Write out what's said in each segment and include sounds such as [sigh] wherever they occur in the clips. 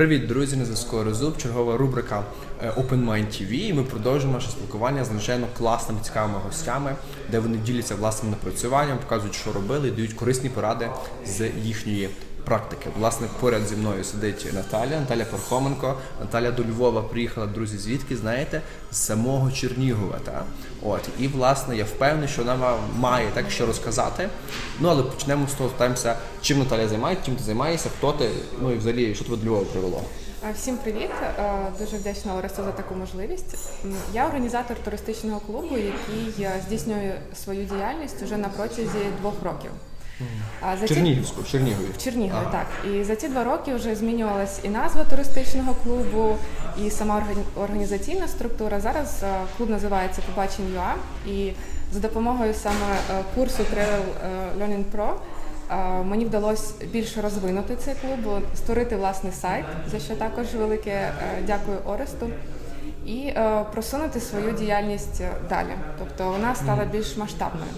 Привіт, друзі! На зв'язку Резуб, чергова рубрика е, Open Mind TV. І ми продовжуємо наше спілкування з надзвичайно класними цікавими гостями, де вони діляться власним напрацюванням, показують, що робили, і дають корисні поради з їхньої практики. Власне, поряд зі мною сидить Наталя, Наталя Пархоменко. Наталя до Львова приїхала, друзі, звідки знаєте, з самого Чернігова. Та? От і власне я впевнений, що вона має так що розказати. Ну але почнемо з того, питаємося, чим Наталя займається, чим ти займаєшся, хто ти, ну і взагалі, що тебе до Львова привело. Всім привіт! Е, Дуже вдячна Оресту за таку можливість. Я організатор туристичного клубу, який е, здійснює свою діяльність уже на протязі двох років. А за Чернігівську, в Чернігові. в Чернігові, Ага. так. І за ці два роки вже змінювалась і назва туристичного клубу, і сама організаційна структура. Зараз е, клуб називається Побачень ЮА. І за допомогою саме е, курсу Travel е, Learning Pro мені вдалося більше розвинути цей клуб, створити власний сайт, за що також велике дякую Оресту. І просунути свою діяльність далі. Тобто вона стала більш масштабною.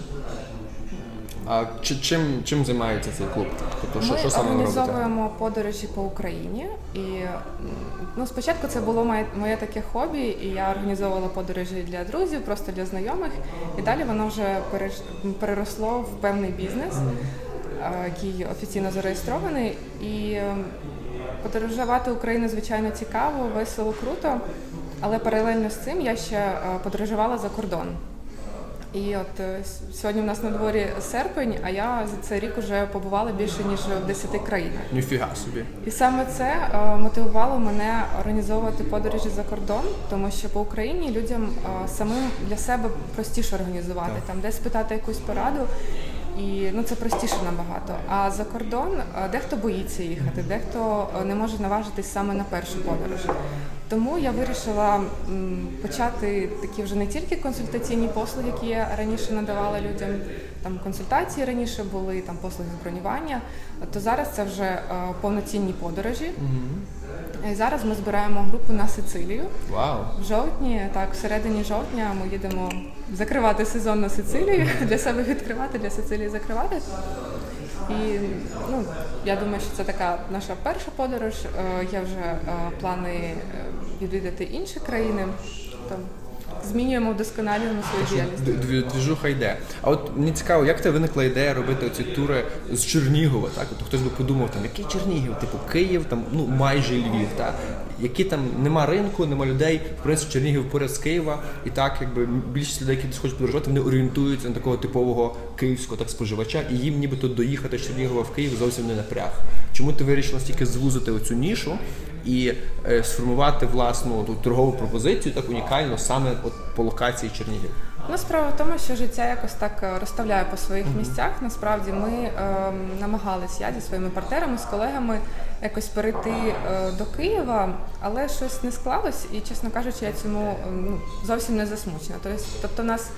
А чи, чим, чим займається цей клуб? Тобто, що, Ми що саме ви робите? організовуємо подорожі по Україні. І ну, спочатку це було моє, моє таке хобі, і я організовувала подорожі для друзів, просто для знайомих. І далі воно вже переросло в певний бізнес, який офіційно зареєстрований. І е, подорожувати Україну, звичайно, цікаво, весело, круто. Але паралельно з цим я ще е, подорожувала за кордон. І от е, сьогодні в нас на дворі серпень, а я за цей рік вже побувала більше ніж в 10 країнах. Ніфіга собі. І саме це е, мотивувало мене організовувати подорожі за кордон, тому що по Україні людям е, самим для себе простіше організувати, Так. там десь питати якусь пораду. І ну це простіше набагато. А за кордон дехто боїться їхати, дехто не може наважитись саме на першу подорож. Тому я вирішила почати такі вже не тільки консультаційні послуги, які я раніше надавала людям. Там консультації раніше були, там послуги з бронювання. То зараз це вже е, повноцінні подорожі. І зараз ми збираємо групу на Сицилію. Вау. В жовтні, так, в середині жовтня ми їдемо закривати сезон на Сицилію, для себе відкривати, для Сицилії закривати. І ну, я думаю, що це така наша перша подорож. Е, Є вже е, плани відвідати інші країни. Тобто змінюємо, вдосконалюємо свою діяльність. Двіжуха йде. А от мені цікаво, як тебе виникла ідея робити ці тури з Чернігова? Так, тобто хтось би подумав, там який Чернігів, типу Київ, там ну майже Львів, так? Які там нема ринку, нема людей. В принципі, Чернігів поряд з Києва, і так якби більшість людей, які хочуть подорожувати, вони орієнтуються на такого типового київського так споживача, і їм нібито доїхати з Чернігова в Київ зовсім не напряг. Чому ти вирішила стільки звузити оцю нішу і е, сформувати власну ту торгову пропозицію так унікально саме от по локації Чернігів? Ну, справа в тому, що життя якось так е, розставляє по своїх місцях. Насправді ми ем, намагались я зі своїми партнерами, з колегами якось перейти е, до Києва, але щось не склалось, і, чесно кажучи, я цьому ем, ну, зовсім не засмучена. Тобто, тобто, у нас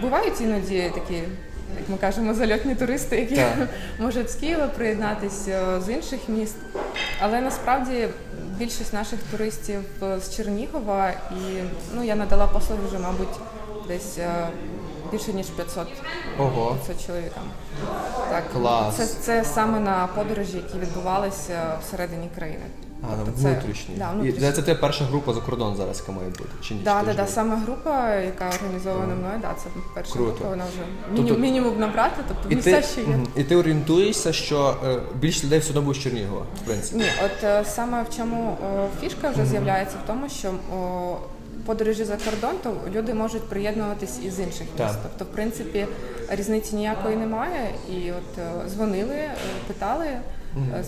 бувають іноді такі. Як ми кажемо, зальотні туристи, які Так. [laughs] можуть з Києва приєднатися з інших міст. Але насправді більшість наших туристів е, з Чернігова, і ну я надала послуги вже, мабуть, десь е, більше ніж 500 Ого. 500 чоловікам. Так, Клас. Це, це саме на подорожі, які відбувалися всередині країни. А, Тобто це- внутрішні. Да, І внутрішні. це, це твоя перша група за кордон зараз, яка має бути? Чи ні? Да, Чи да, да, саме група, яка організована мною, да, це перша Круто. група, вона вже Тобто- мінімум, мінімум набрати, тобто І місця ти, ще є. І ти орієнтуєшся, що е, більше людей все одно буде з Чернігова, в принципі. Ні, от е, саме в чому е, фішка вже з'являється в тому, що подорожі за кордон, то люди можуть приєднуватись із інших Так. міст. Тобто, в принципі, різниці ніякої немає. І от е, дзвонили, е, питали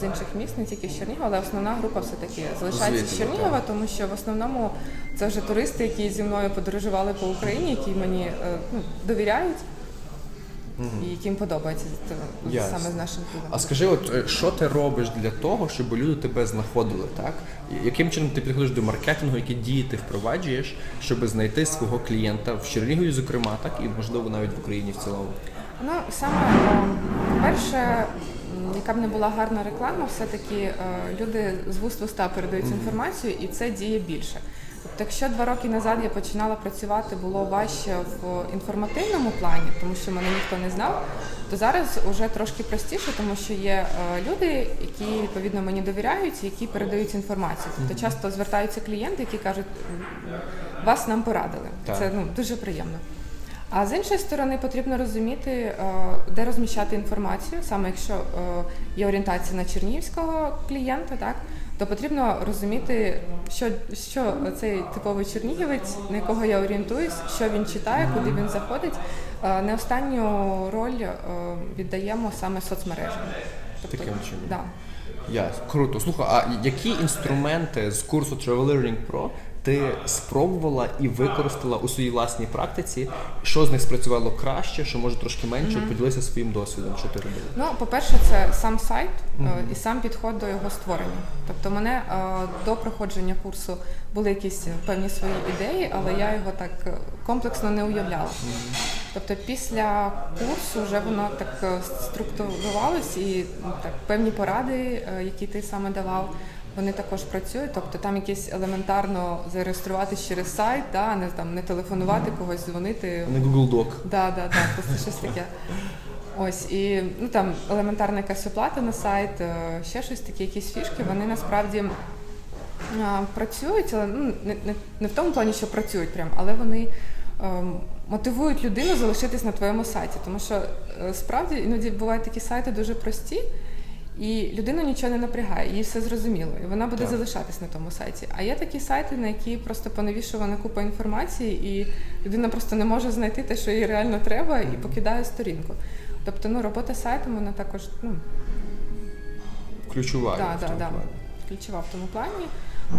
з інших міст, не тільки з Чернігова, але основна група все-таки залишається з Чернігова, тому що в основному це вже туристи, які зі мною подорожували по Україні, які мені е, ну, довіряють. І яким подобається Ясно. саме з нашим клубом. А скажи, от е, що ти робиш для того, щоб люди тебе знаходили, так? Яким чином ти підходиш до маркетингу, які дії ти впроваджуєш, щоб знайти свого клієнта в Чернігові, зокрема, так, і можливо навіть в Україні в цілому? Ну, саме перше, яка б не була гарна реклама, все-таки е, люди з вуст в уста передають інформацію, і це діє більше. Тобто, якщо два роки назад я починала працювати, було важче в інформативному плані, тому що мене ніхто не знав, то зараз вже трошки простіше, тому що є е, люди, які відповідно мені довіряють, які передають інформацію. Тобто часто звертаються клієнти, які кажуть, вас нам порадили. Так. Це ну дуже приємно. А з іншої сторони, потрібно розуміти, е, де розміщати інформацію, саме якщо е, є орієнтація на чернігівського клієнта, так то потрібно розуміти, що, що цей типовий чернігівець, на якого я орієнтуюсь, що він читає, куди він заходить. Е, Не останню роль віддаємо саме соцмережам. Тобто, Таким чином. Да. Ясно. Круто. Слухай, а які інструменти з курсу Travel Learning Pro ти спробувала і використала у своїй власній практиці? Що з них спрацювало краще, що може трошки менше? Поділися своїм досвідом, що ти робила. Ну, по-перше, це сам сайт е, і сам підход до його створення. Тобто, мене е, до проходження курсу були якісь певні свої ідеї, але я його так е, комплексно не уявляла. Тобто, після курсу вже воно так структурувалось і ну, так певні поради, які ти саме давав. Вони також працюють, тобто там якесь елементарно зареєструватися через сайт, да, не там не телефонувати когось, дзвонити. Не Google Doc. Да, да, да, просто щось таке. Ось і ну там елементарна якась оплата на сайт, е, ще щось таке, якісь фішки. Вони насправді а, працюють, але ну не, не, не в тому плані, що працюють прям, але вони ем, мотивують людину залишитись на твоєму сайті. Тому що е, справді іноді бувають такі сайти дуже прості. І людину нічого не напрягає, їй все зрозуміло, і вона буде Так. залишатись на тому сайті. А є такі сайти, на які просто понавішувана купа інформації, і людина просто не може знайти те, що їй реально треба, і покидає сторінку. Тобто, ну робота сайтом вона також ну Ключова. да, в да, тому да, плані. ключова в тому плані.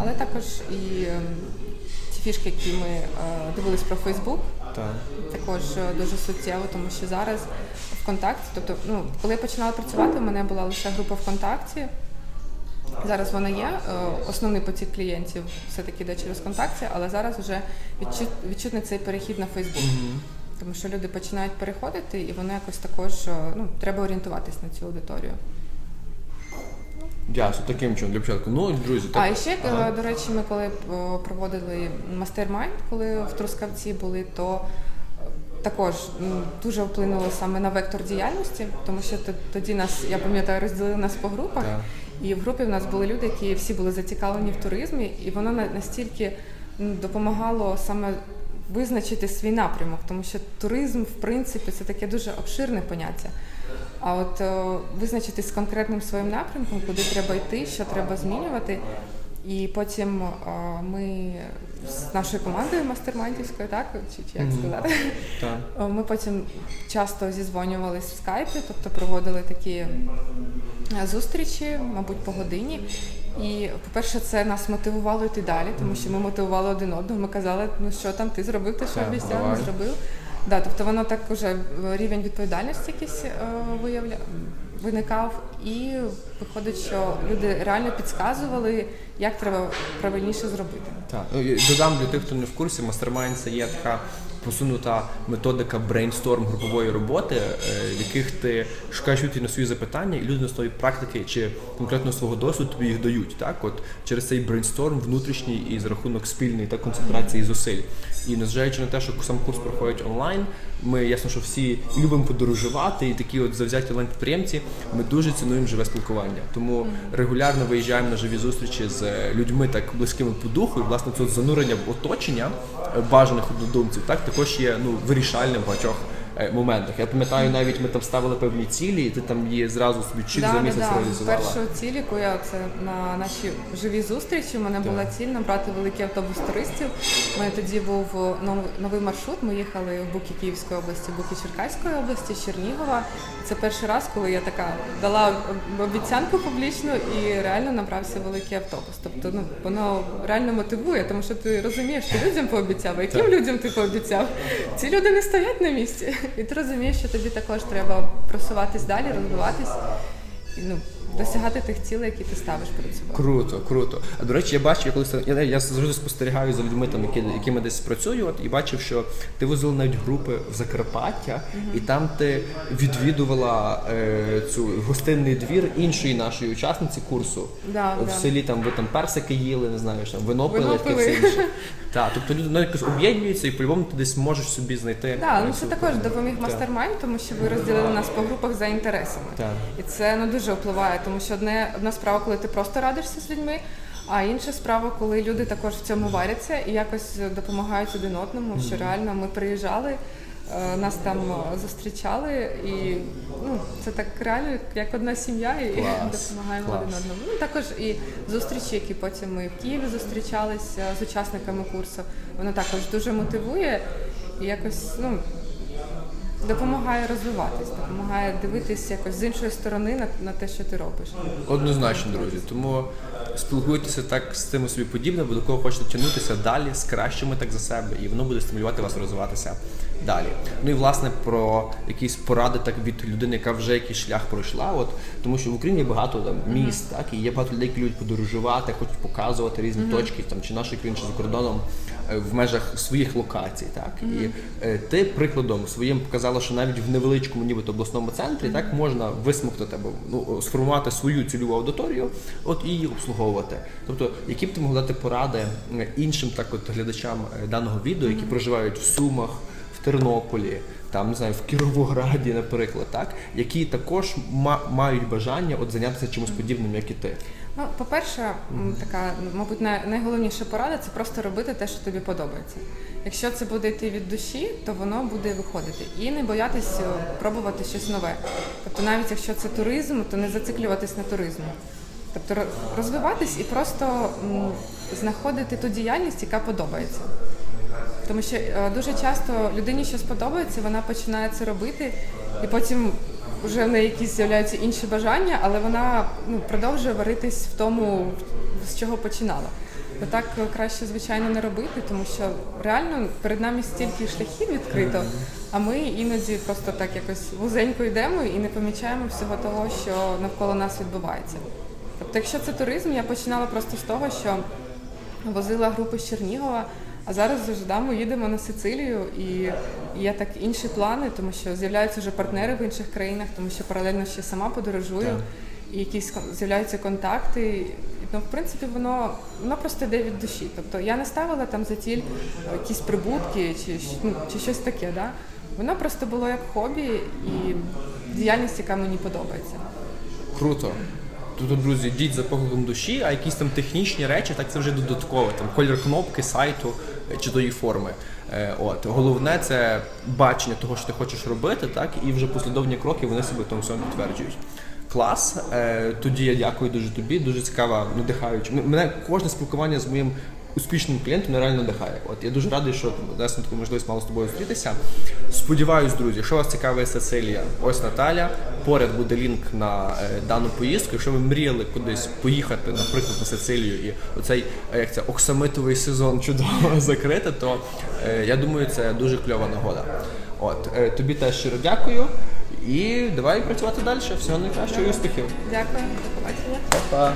Але також і ем, ті фішки, які ми е, дивились про Фейсбук, Так. також е, дуже суттєво, тому що зараз ВКонтакті, тобто, ну, коли я починала працювати, у мене була лише група ВКонтакті. Зараз вона є. е, Основний потік клієнтів все-таки йде через ВКонтакті, але зараз вже відчут, відчутний цей перехід на Фейсбук. Тому що люди починають переходити, і воно якось також е, ну, треба орієнтуватись на цю аудиторію. Ясно, таким чином для початку. Ну, друзі, так. А ще, е, Ага. до речі, ми коли е, проводили мастермайнд, коли в Трускавці були, то е, також дуже вплинуло саме на вектор діяльності, тому що тоді нас, я пам'ятаю, розділили нас по групах, Так. і в групі в нас були люди, які всі були зацікавлені в туризмі, і воно настільки допомагало саме визначити свій напрямок, тому що туризм, в принципі, це таке дуже обширне поняття. А от е, визначитись з конкретним своїм напрямком, куди треба йти, що треба змінювати. І потім е, ми з нашою командою мастермайндівською, так чи, чи як сказати. Е, Ми потім часто зізвонювались в скайпі, тобто проводили такі зустрічі, мабуть, по годині. І, по-перше, це нас мотивувало йти далі, тому що ми мотивували один одного. Ми казали, ну що там, ти зробив те, що обіцяв, не зробив. Да, тобто воно так уже е, рівень відповідальності якийсь е, виявля... виникав, і виходить, що люди реально підказували, як треба правильніше зробити. Так, Ну, додам для тих, хто не в курсі, мастермайн – це є така посунута методика брейнсторм групової роботи, е, в яких ти шукаєш відповідь на свої запитання, і люди на основі практики чи конкретно свого досвіду тобі їх дають. Так, от через цей брейнсторм внутрішній і за рахунок спільної та концентрації зусиль. І незважаючи на те, що сам курс проходить онлайн, ми ясно, що всі любимо подорожувати, і такі от завзяті онлайн-підприємці, ми дуже цінуємо живе спілкування. Тому регулярно виїжджаємо на живі зустрічі з людьми так близькими по духу, і власне це занурення в оточення е, бажаних однодумців, так також є ну вирішальним в багатьох моментах. Я пам'ятаю, навіть ми там ставили певні цілі, і ти там її зразу собі чик за місяць реалізувала. Першу ціль, яку я це на нашій живій зустрічі. У мене була ціль набрати великий автобус туристів. У мене тоді був нов- новий маршрут. Ми їхали в Буки Київської області, Буки Черкаської області, Чернігова. Це перший раз, коли я така дала обіцянку публічну і реально набрався великий автобус. Тобто, ну воно реально мотивує, тому що ти розумієш, ти людям пообіцяв, а яким Так. людям ти пообіцяв. Ці люди не стоять на місці, і ти розумієш, що тобі також треба просуватись далі, розвиватись. І, ну, досягати тих цілей, які ти ставиш перед собою. Круто, круто. А до речі, я бачив, я колись я, я завжди спостерігаю за людьми, там, які, якими десь працюю, от, і бачив, що ти возила навіть групи в Закарпаття, і там ти відвідувала е, цю гостинний двір іншої нашої учасниці курсу. Да, в да. селі там ви там персики їли, не знаю, там вино пили, таке все інше. [laughs] Так, тобто люди навіть якось об'єднуються і по-любому ти десь можеш собі знайти. Так, ну це також допоміг Так. мастермайнд, тому що ви розділили нас по групах за інтересами. Так. І це ну дуже впливає, тому що одне одна справа, коли ти просто радишся з людьми, а інша справа, коли люди також в цьому варяться і якось допомагають один одному. Що реально ми приїжджали, е, нас там зустрічали, і ну це так реально як одна сім'я, і Клас, [laughs] допомагаємо клас. один одному. Ну також і зустрічі, які потім ми в Києві зустрічалися з учасниками курсу. Воно також дуже мотивує і якось ну допомагає розвиватись, допомагає дивитись якось з іншої сторони на, на те, що ти робиш. Однозначно, друзі. Тому спілкуйтеся так з цими собі подібними, бо до кого хочете тягнутися далі, з кращими так за себе, і воно буде стимулювати вас розвиватися далі. Ну і власне про якісь поради так від людини, яка вже якийсь шлях пройшла. От тому що в Україні є багато там міст, так і є багато людей, які люблять подорожувати, хочуть показувати різні точки, там чи нашої країни, чи за кордоном е, в межах своїх локацій. Так і е, ти прикладом своїм показала, що навіть в невеличкому, нібито обласному центрі, так можна висмоктати або ну сформувати свою цільову аудиторію, от і її обслуговувати. Тобто, які б ти могла дати поради іншим так от глядачам е, даного відео, які проживають в Сумах, в Тернополі. Там не знаю, в Кіровограді, наприклад, так які також ма- мають бажання от зайнятися чимось подібним, як і ти. Ну, по-перше, така, мабуть, найголовніша порада це просто робити те, що тобі подобається. Якщо це буде йти від душі, то воно буде виходити. І не боятися пробувати щось нове. Тобто, навіть якщо це туризм, то не зациклюватись на туризмі. Тобто розвиватись і просто знаходити ту діяльність, яка подобається. Тому що е, дуже часто людині щось подобається, вона починає це робити, і потім вже в неї якісь з'являються інші бажання, але вона ну, продовжує варитись в тому, з чого починала. То так краще, звичайно, не робити, тому що реально перед нами стільки шляхів відкрито, а ми іноді просто так якось вузенько йдемо і не помічаємо всього того, що навколо нас відбувається. Тобто, якщо це туризм, я починала просто з того, що возила групи з Чернігова, а зараз з Ждамо їдемо на Сицилію, і є так інші плани, тому що з'являються вже партнери в інших країнах, тому що паралельно ще сама подорожую, Так. і якісь з'являються контакти. Ну, в принципі, воно, воно просто йде від душі. Тобто я не ставила там за ціль е, якісь прибутки чи, ну, чи щось таке. Да? Воно просто було як хобі і діяльність, яка мені подобається. Круто. Тут, друзі, йдіть за покликом душі, а якісь там технічні речі, так це вже додатково. Там колір кнопки, сайту чи тої форми. Е, От головне це бачення того, що ти хочеш робити, так і вже послідовні кроки вони себе тому всьому підтверджують. Клас. Е, Тоді я дякую дуже тобі. Дуже цікава, надихаюча. Мене кожне спілкування з моїм успішним клієнтом нереально надихає. От я дуже радий, що дасть таку можливість мало з тобою зустрітися. Сподіваюсь, друзі, якщо вас цікавить Сицилія, ось Наталя. Поряд буде лінк на е, дану поїздку. Якщо ви мріяли кудись поїхати, наприклад, на Сицилію, і оцей е, як це оксамитовий сезон чудово [laughs] закрити, то е, я думаю, це дуже кльова нагода. От е, тобі теж щиро дякую. І давай працювати далі. Всього найкращого і успіхів. Дякую, до побачення. Па-па.